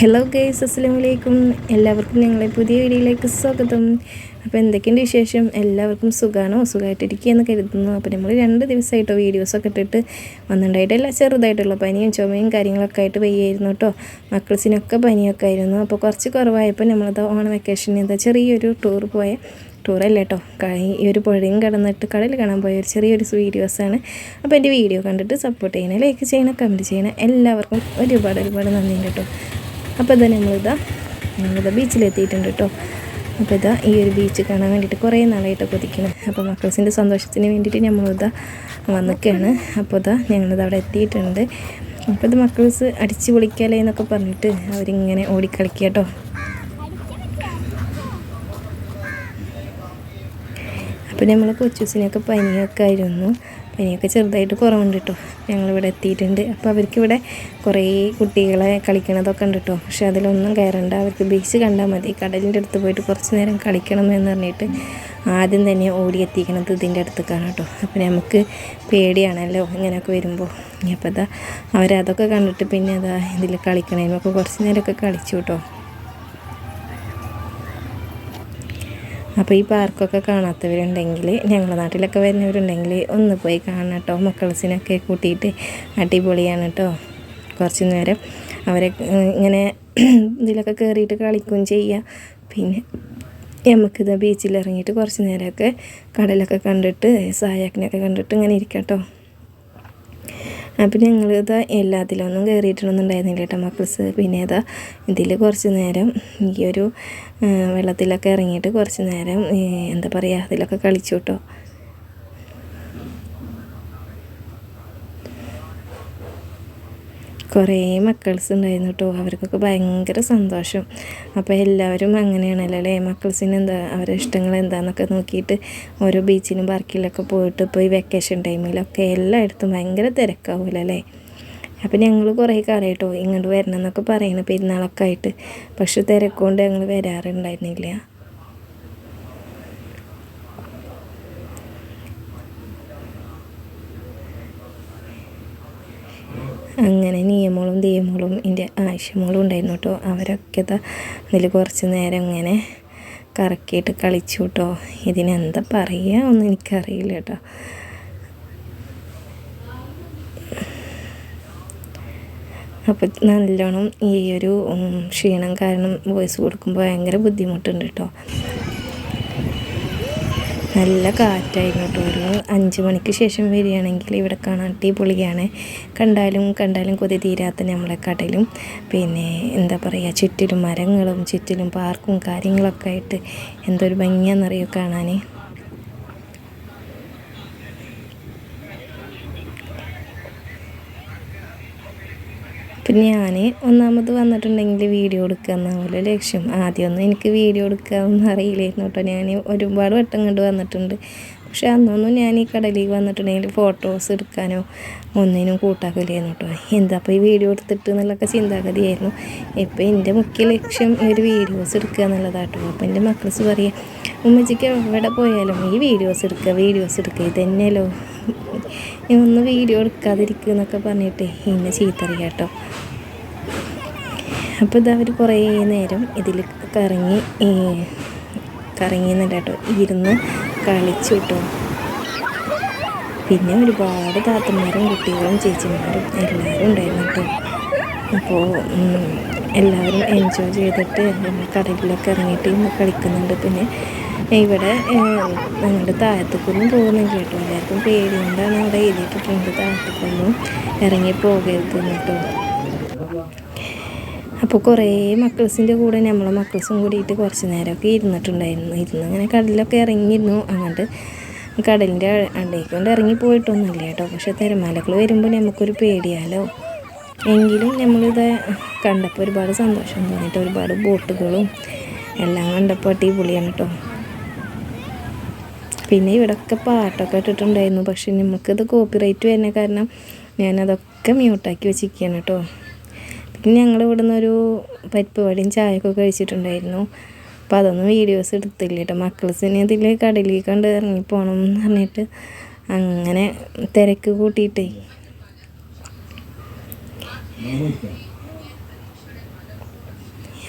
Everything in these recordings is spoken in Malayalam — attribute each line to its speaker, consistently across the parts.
Speaker 1: ഹലോ ഗൈസ് അസ്സാം അസ്സലാമലൈക്കും എല്ലാവർക്കും ഞങ്ങളെ പുതിയ വീഡിയോയിലേക്ക് സ്വാഗതം. അപ്പോൾ എന്തൊക്കെയുണ്ട് വിശേഷം? എല്ലാവർക്കും സുഖമാണോ സുഖമായിട്ടിരിക്കുകയെന്ന് കരുതുന്നു. അപ്പോൾ നമ്മൾ രണ്ട് ദിവസമായിട്ടോ വീഡിയോസൊക്കെ ഇട്ടിട്ട് വന്നിട്ടുണ്ടായിട്ടല്ല ചെറുതായിട്ടുള്ള പനിയും ചുമയും കാര്യങ്ങളൊക്കെ ആയിട്ട് വയ്യായിരുന്നു കേട്ടോ മക്കൾസിനൊക്കെ പനിയൊക്കെ ആയിരുന്നു. അപ്പോൾ കുറച്ച് കുറവായപ്പോൾ നമ്മളത് ഓണം വെക്കേഷന് എന്താ ചെറിയൊരു ടൂർ പോയ ടൂറല്ല കേട്ടോ ഈ ഒരു പുഴയും കടന്നിട്ട് കടൽ കാണാൻ പോയ ഒരു ചെറിയൊരു വീഡിയോസാണ് അപ്പോൾ എന്റെ വീഡിയോ കണ്ടിട്ട് സപ്പോർട്ട് ചെയ്യണം ലൈക്ക് ചെയ്യണം കമന്റ് ചെയ്യണം. എല്ലാവർക്കും ഒരുപാട് ഒരുപാട് നന്ദി കേട്ടോ അപ്പോൾ ഇതാ ഞങ്ങളിതാ ഞങ്ങളിതാ ബീച്ചിലെത്തിയിട്ടുണ്ട് കേട്ടോ അപ്പോൾ ഇതാ ഈ ഒരു ബീച്ച് കാണാൻ വേണ്ടിയിട്ട് കുറേ നാളായിട്ട് കൊതിക്കണം അപ്പോൾ മക്കൾസിന്റെ സന്തോഷത്തിന് വേണ്ടിയിട്ട് നമ്മളിതാ വന്നിക്കുകയാണ് അപ്പോൾ ഇതാ ഞങ്ങളിത് അവിടെ എത്തിയിട്ടുണ്ട്. അപ്പോൾ ഇത് മക്കൾസ് അടിച്ച് പൊളിക്കാലേ എന്നൊക്കെ പറഞ്ഞിട്ട് അവരിങ്ങനെ ഓടിക്കളിക്കുക കേട്ടോ അപ്പോൾ നമ്മൾ കൊച്ചൂസിനൊക്കെ പനിയൊക്കെ ആയിരുന്നു. പനിയൊക്കെ ചെറുതായിട്ട് കുറവുണ്ട് കേട്ടോ. ഞങ്ങളിവിടെ എത്തിയിട്ടുണ്ട്. അപ്പോൾ അവർക്ക് ഇവിടെ കുറേ കുട്ടികളെ കളിക്കണതൊക്കെ ഉണ്ട് കേട്ടോ. പക്ഷെ അതിലൊന്നും കയറണ്ട. അവർക്ക് ബീച്ച് കണ്ടാൽ മതി. കടലിന്റെ അടുത്ത് പോയിട്ട് കുറച്ച് നേരം കളിക്കണം എന്ന് പറഞ്ഞിട്ട് ആദ്യം തന്നെ ഓടി എത്തിക്കണത് ഇതിന്റെ അടുത്തേക്കാണ് കേട്ടോ. അപ്പോൾ നമുക്ക് പേടിയാണല്ലോ ഇങ്ങനെയൊക്കെ വരുമ്പോൾ. അപ്പോൾ അതാ അവരതൊക്കെ കണ്ടിട്ട് പിന്നെ അതാ ഇതിൽ കളിക്കണേനൊക്കെ കുറച്ച് നേരമൊക്കെ കളിച്ചു കേട്ടോ. അപ്പോൾ ഈ പാർക്കൊക്കെ കാണാത്തവരുണ്ടെങ്കിൽ ഞങ്ങളുടെ നാട്ടിലൊക്കെ വരുന്നവരുണ്ടെങ്കിൽ ഒന്ന് പോയി കാണണം കേട്ടോ മക്കൾസിനൊക്കെ കൂട്ടിയിട്ട് അടിപൊളിയാണ് കേട്ടോ കുറച്ച് നേരം അവരെ ഇങ്ങനെ ഇതിലൊക്കെ കയറിയിട്ട് കളിക്കുകയും ചെയ്യുക പിന്നെ നമുക്കിത് ബീച്ചിൽ ഇറങ്ങിയിട്ട് കുറച്ച് നേരമൊക്കെ കടലൊക്കെ കണ്ടിട്ട് സായാക്കിനൊക്കെ കണ്ടിട്ട് ഇങ്ങനെ ഇരിക്കാം കേട്ടോ അപ്പം ഞങ്ങൾ ഇതാ എല്ലാത്തിലൊന്നും കയറിയിട്ടൊന്നും ഉണ്ടായിരുന്നില്ല കേട്ടോ മക്കൾസ്. പിന്നെ ഇതാ ഇതിൽ കുറച്ച് നേരം ഈ ഒരു വെള്ളത്തിലൊക്കെ ഇറങ്ങിയിട്ട് കുറച്ച് നേരം എന്താ പറയുക അതിലൊക്കെ കളിച്ചു കേട്ടോ. കുറേ മക്കൾസ് ഉണ്ടായിരുന്നു കേട്ടോ അവർക്കൊക്കെ ഭയങ്കര സന്തോഷം. അപ്പോൾ എല്ലാവരും അങ്ങനെയാണല്ലോ അല്ലേ? മക്കൾസിന് എന്താ അവരുടെ ഇഷ്ടങ്ങൾ എന്താണെന്നൊക്കെ നോക്കിയിട്ട് ഓരോ ബീച്ചിലും പാർക്കിലൊക്കെ പോയിട്ട് ഇപ്പോൾ ഈ വെക്കേഷൻ ടൈമിലൊക്കെ എല്ലായിടത്തും ഭയങ്കര തിരക്കാവുമല്ലോ അല്ലേ അപ്പം ഞങ്ങൾ കുറേ കാലമായിട്ടോ ഇങ്ങോട്ട് വരണം എന്നൊക്കെ പറയുന്നു പെരുന്നാളൊക്കെ ആയിട്ട്. പക്ഷെ തിരക്കൊണ്ട് ഞങ്ങൾ വരാറുണ്ടായിരുന്നില്ല. അങ്ങനെ നിയമങ്ങളും ദീയമങ്ങളും എന്റെ ആവശ്യമോളും ഉണ്ടായിരുന്നു കേട്ടോ. അവരൊക്കെ ഇതിൽ കുറച്ച് നേരം ഇങ്ങനെ കറക്കിയിട്ട് കളിച്ചു കേട്ടോ. ഇതിനെന്താ പറയുക ഒന്നും എനിക്കറിയില്ല കേട്ടോ. അപ്പോൾ നല്ലോണം ഈ ഒരു ക്ഷീണം കാരണം വോയിസ് കൊടുക്കുമ്പോൾ ഭയങ്കര ബുദ്ധിമുട്ടുണ്ട് കേട്ടോ. നല്ല കാറ്റായിരുന്നു കേട്ടോ ഒരു അഞ്ച് മണിക്ക് ശേഷം വരികയാണെങ്കിൽ ഇവിടെ കാണാൻ അടിപൊളിയാണ്. കണ്ടാലും കണ്ടാലും കൊതി തീരാത്ത നമ്മളെ കടലും. പിന്നെ എന്താ പറയുക ചുറ്റിലും മരങ്ങളും ചുറ്റിലും പാർക്കും കാര്യങ്ങളൊക്കെ ആയിട്ട് എന്തൊരു ഭംഗിയാണെന്നറിയോ കാണാൻ പിന്നെ ഞാൻ ഒന്നാമത് വന്നിട്ടുണ്ടെങ്കിൽ വീഡിയോ എടുക്കുക എന്നാവുമല്ലോ ലക്ഷ്യം. ആദ്യമൊന്നും എനിക്ക് വീഡിയോ എടുക്കാമെന്ന് അറിയില്ലായിരുന്നു കേട്ടോ. ഞാൻ ഒരുപാട് വട്ടം കണ്ട് വന്നിട്ടുണ്ട്. പക്ഷെ അന്നൊന്നും ഞാൻ ഈ കടലിൽ വന്നിട്ടുണ്ടെങ്കിൽ ഫോട്ടോസ് എടുക്കാനോ ഒന്നിനും കൂട്ടാക്കില്ലായിരുന്നു കേട്ടോ. എന്താ അപ്പോൾ ഈ വീഡിയോ എടുത്തിട്ട് എന്നുള്ളൊക്കെ ചിന്താഗതിയായിരുന്നു. ഇപ്പോൾ എന്റെ മുഖ്യ ലക്ഷ്യം ഈ ഒരു വീഡിയോസ് എടുക്കുക എന്നുള്ളതാട്ടോ അപ്പോൾ എന്റെ മക്കൾസ് പറയുക ഉമ്മച്ചിക്ക് എവിടെ പോയാലും ഈ വീഡിയോസ് എടുക്കുക വീഡിയോസ് എടുക്കുക. ഇതന്നെയല്ലോ ഒന്ന് വീഡിയോ എടുക്കാതിരിക്കുക എന്നൊക്കെ പറഞ്ഞിട്ട് ഇന്നെ ചീത്തറിയാം കേട്ടോ. അപ്പോൾ ഇതവർ കുറേ നേരം ഇതിൽ കറങ്ങി കറങ്ങി എന്നല്ല കേട്ടോ ഇരുന്ന് കളിച്ചു കേട്ടോ. പിന്നെ ഒരുപാട് താത്തന്മാരും കുട്ടികളും ചേച്ചിമാരും എല്ലാവരും ഉണ്ടായിരുന്നു കേട്ടോ. അപ്പോൾ എല്ലാവരും എൻജോയ് ചെയ്തിട്ട് കടലിലൊക്കെ ഇറങ്ങിയിട്ട് കളിക്കുന്നുണ്ട്. പിന്നെ ഇവിടെ ഞങ്ങളുടെ താഴത്തേക്കൊന്നും പോകുന്നില്ല കേട്ടോ. എല്ലാവർക്കും പേടിയുകൊണ്ടാണ് അവിടെ എഴുതിയിട്ടിട്ടുണ്ട്. താഴത്തേക്കൊന്നും ഇറങ്ങി പോകരുത് കേട്ടോ. അപ്പോൾ കുറേ മക്കൾസിന്റെ കൂടെ നമ്മളെ മക്കൾസും കൂടിയിട്ട് കുറച്ച് നേരമൊക്കെ ഇരുന്നിട്ടുണ്ടായിരുന്നു. ഇരുന്ന് അങ്ങനെ കടലിലൊക്കെ ഇറങ്ങിയിരുന്നു. അങ്ങോട്ട് കടലിന്റെ ഇറങ്ങിപ്പോയിട്ടൊന്നുമില്ല ഇറങ്ങി പോയിട്ടൊന്നുമില്ല കേട്ടോ. പക്ഷേ തിരമാലകൾ വരുമ്പോൾ നമുക്കൊരു പേടിയാലോ? എങ്കിലും നമ്മളിത് കണ്ടപ്പോൾ ഒരുപാട് സന്തോഷം തോന്നിയിട്ട് ഒരുപാട് ബോട്ടുകളും എല്ലാം കണ്ടപ്പോൾ അടിപൊളിയാണ് കേട്ടോ. പിന്നെ ഇവിടെയൊക്കെ പാട്ടൊക്കെ ഇട്ടിട്ടുണ്ടായിരുന്നു. പക്ഷെ നമുക്കത് കോപ്പിറൈറ്റ് വരുന്ന കാരണം ഞാനതൊക്കെ മ്യൂട്ടാക്കി വെച്ചിരിക്കുകയാണ് കേട്ടോ. പിന്നെ ഞങ്ങൾ ഇവിടെ നിന്നൊരു പരിപ്പ് വടിയും ചായയൊക്കെ കഴിച്ചിട്ടുണ്ടായിരുന്നു. അപ്പോൾ അതൊന്നും വീഡിയോസ് എടുത്തില്ല കേട്ടോ മക്കൾസിനെ ഇതിൽ കടലിൽ കണ്ട് ഇറങ്ങിപ്പോകണം എന്ന് പറഞ്ഞിട്ട് അങ്ങനെ തിരക്ക് കൂട്ടിയിട്ടേ.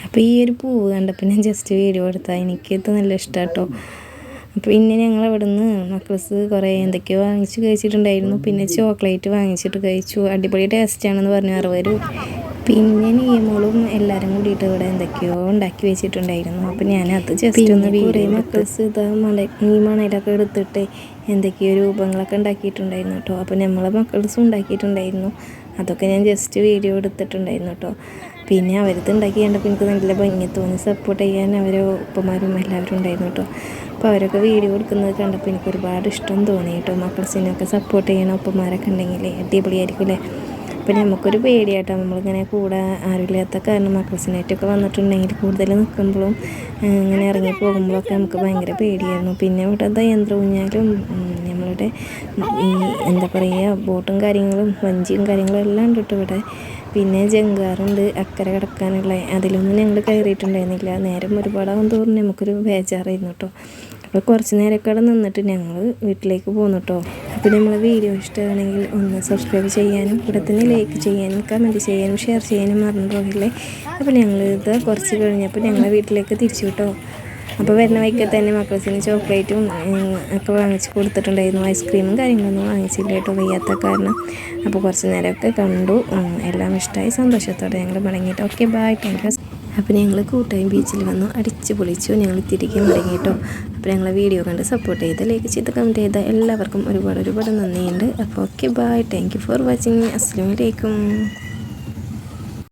Speaker 1: അപ്പോൾ ഈ ഒരു പൂവ് കണ്ടപ്പോൾ ഞാൻ ജസ്റ്റ് വീഡിയോ എടുത്താൽ എനിക്കിത് നല്ല ഇഷ്ടമാണ് കേട്ടോ പിന്നെ ഞങ്ങൾ അവിടുന്ന് മക്കൾസ് കുറേ എന്തൊക്കെയോ വാങ്ങിച്ച് കഴിച്ചിട്ടുണ്ടായിരുന്നു. പിന്നെ ചോക്ലേറ്റ് വാങ്ങിച്ചിട്ട് കഴിച്ചു. അടിപൊളി ടേസ്റ്റാണെന്ന് പറഞ്ഞു. അറുപത് പിന്നെ നിയമങ്ങളും എല്ലാവരും കൂടിയിട്ട് ഇവിടെ എന്തൊക്കെയോ ഉണ്ടാക്കി വെച്ചിട്ടുണ്ടായിരുന്നു. അപ്പം ഞാനത് ജസ്റ്റ് ഒന്ന് കുറേ മക്കൾസ് ഇത് മല ഈ മണയിലൊക്കെ എടുത്തിട്ട് എന്തൊക്കെയോ രൂപങ്ങളൊക്കെ ഉണ്ടാക്കിയിട്ടുണ്ടായിരുന്നു കേട്ടോ. അപ്പോൾ നമ്മളെ മക്കൾസും ഉണ്ടാക്കിയിട്ടുണ്ടായിരുന്നു. അതൊക്കെ ഞാൻ ജസ്റ്റ് വീഡിയോ എടുത്തിട്ടുണ്ടായിരുന്നു കേട്ടോ. പിന്നെ അവരത് ഉണ്ടാക്കി കണ്ടപ്പോൾ എനിക്ക് നല്ല ഭംഗി തോന്നി. സപ്പോർട്ട് ചെയ്യാൻ അവരെ ഉപ്പമാരും എല്ലാവരും ഉണ്ടായിരുന്നു കേട്ടോ. അപ്പോൾ അവരൊക്കെ വീഡിയോ എടുക്കുന്നത് കണ്ടപ്പോൾ എനിക്ക് ഒരുപാട് ഇഷ്ടം തോന്നി കേട്ടോ. മക്കൾസിനൊക്കെ സപ്പോർട്ട് ചെയ്യണ ഉപ്പമാരൊക്കെ ഉണ്ടെങ്കിൽ അടിപൊളിയായിരിക്കും അല്ലേ? അപ്പോൾ നമുക്കൊരു പേടിയാട്ടോ. നമ്മളിങ്ങനെ കൂടെ ആരുമില്ലാത്ത കാരണം മക്രസിനായിട്ടൊക്കെ വന്നിട്ടുണ്ടെങ്കിൽ കൂടുതൽ നിൽക്കുമ്പോഴും ഇങ്ങനെ ഇറങ്ങി പോകുമ്പോഴൊക്കെ നമുക്ക് ഭയങ്കര പേടിയായിരുന്നു. പിന്നെ ഇവിടെ യന്ത്ര ഊഞ്ഞാലും നമ്മളുടെ ഈ എന്താ പറയുക ബോട്ടും കാര്യങ്ങളും വഞ്ചിയും കാര്യങ്ങളും എല്ലാം ഉണ്ട് കേട്ടോ ഇവിടെ. പിന്നെ ജങ്കാറുണ്ട് അക്കരെ കിടക്കാനുള്ള. അതിലൊന്നും ഞങ്ങൾ കയറിയിട്ടുണ്ടായിരുന്നില്ല. നേരം ഒരുപാടാകും തോറും നമുക്കൊരു ബേജാറായിരുന്നു കേട്ടോ. അപ്പോൾ കുറച്ച് നേരമൊക്കെ നിന്നിട്ട് ഞങ്ങൾ വീട്ടിലേക്ക് പോന്നു കേട്ടോ. അപ്പോൾ നമ്മൾ വീഡിയോ ഇഷ്ടമാണെങ്കിൽ ഒന്ന് സബ്സ്ക്രൈബ് ചെയ്യാനും ഇവിടെ തന്നെ ലൈക്ക് ചെയ്യാനും കമന്റ് ചെയ്യാനും ഷെയർ ചെയ്യാനും മറന്നു പോകില്ലേ അപ്പോൾ ഞങ്ങൾ ഇത് കുറച്ച് കഴിഞ്ഞപ്പോൾ ഞങ്ങളെ വീട്ടിലേക്ക് തിരിച്ചു കേട്ടോ. അപ്പോൾ വരുന്ന വൈകിട്ട് തന്നെ മക്കൾസിന് ചോക്ലേറ്റും ഒക്കെ വാങ്ങിച്ച് കൊടുത്തിട്ടുണ്ടായിരുന്നു. ഐസ്ക്രീമും കാര്യങ്ങളൊന്നും വാങ്ങിച്ചില്ല കേട്ടോ വയ്യാത്ത കാരണം. അപ്പോൾ കുറച്ച് നേരമൊക്കെ കണ്ടു. എല്ലാം ഇഷ്ടമായി. സന്തോഷത്തോടെ ഞങ്ങൾ മടങ്ങിയിട്ട്. ഓക്കെ ബൈ താങ്ക് യു അപ്പോൾ ഞങ്ങൾ കൂട്ടായും ബീച്ചിൽ വന്നു അടിച്ച് പൊളിച്ചു ഞങ്ങൾ തിരികെ മടങ്ങി കേട്ടോ. അപ്പോൾ ഞങ്ങളെ വീഡിയോ കണ്ട് സപ്പോർട്ട് ചെയ്ത് ലൈക്ക് ചെയ്ത് കമന്റ് ചെയ്ത എല്ലാവർക്കും ഒരുപാട് ഒരുപാട് നന്ദിയുണ്ട്. അപ്പോൾ okay bye thank you for watching അസ്സാം വലൈക്കും